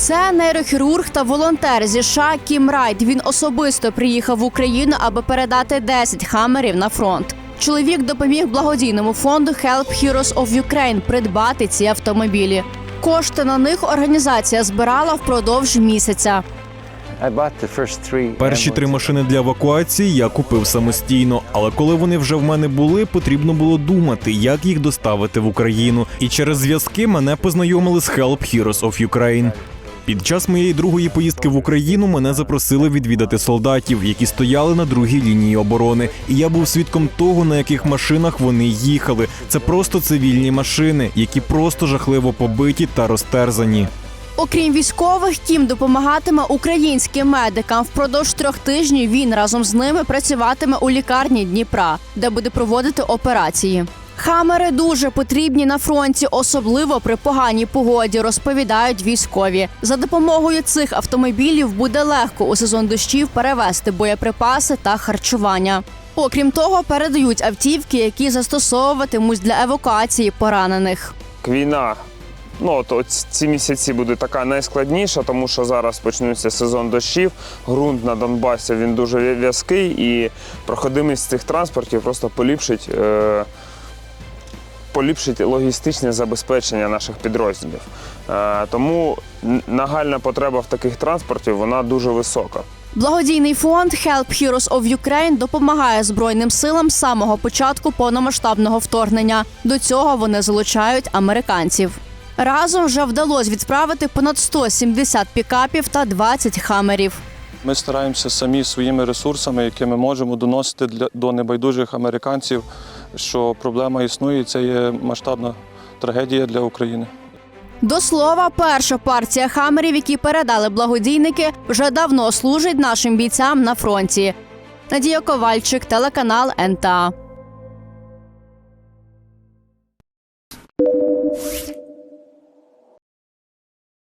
Це нейрохірург та волонтер зі США Кім Райт. Він особисто приїхав в Україну, аби передати 10 хамерів на фронт. Чоловік допоміг благодійному фонду Help Heroes of Ukraine придбати ці автомобілі. Кошти на них організація збирала впродовж місяця. Перші три машини для евакуації я купив самостійно, але коли вони вже в мене були, потрібно було думати, як їх доставити в Україну. І через зв'язки мене познайомили з Help Heroes of Ukraine. Під час моєї другої поїздки в Україну мене запросили відвідати солдатів, які стояли на другій лінії оборони. І я був свідком того, на яких машинах вони їхали. Це просто цивільні машини, які просто жахливо побиті та розтерзані. Окрім військових, Кім допомагатиме українським медикам. Впродовж трьох тижнів він разом з ними працюватиме у лікарні Дніпра, де буде проводити операції. Хамери дуже потрібні на фронті, особливо при поганій погоді, розповідають військові. За допомогою цих автомобілів буде легко у сезон дощів перевезти боєприпаси та харчування. Окрім того, передають автівки, які застосовуватимуть для евакуації поранених. Війна. Ну, от, ці місяці буде така найскладніша, тому що зараз почнеться сезон дощів. Ґрунт на Донбасі він дуже в'язкий і проходимість цих транспортів просто поліпшить, е, поліпшить логістичне забезпечення наших підрозділів. Е, тому нагальна потреба в таких транспортів вона дуже висока. Благодійний фонд Help Heroes of Ukraine допомагає збройним силам з самого початку повномасштабного вторгнення. До цього вони залучають американців. Разом вже вдалося відправити понад 170 пікапів та 20 хамерів. Ми стараємося самі своїми ресурсами, якими можемо доносити для, до небайдужих американців, що проблема існує, і це є масштабна трагедія для України. До слова, перша партія хамерів, які передали благодійники, вже давно служить нашим бійцям на фронті. Надія Ковальчик, телеканал НТА.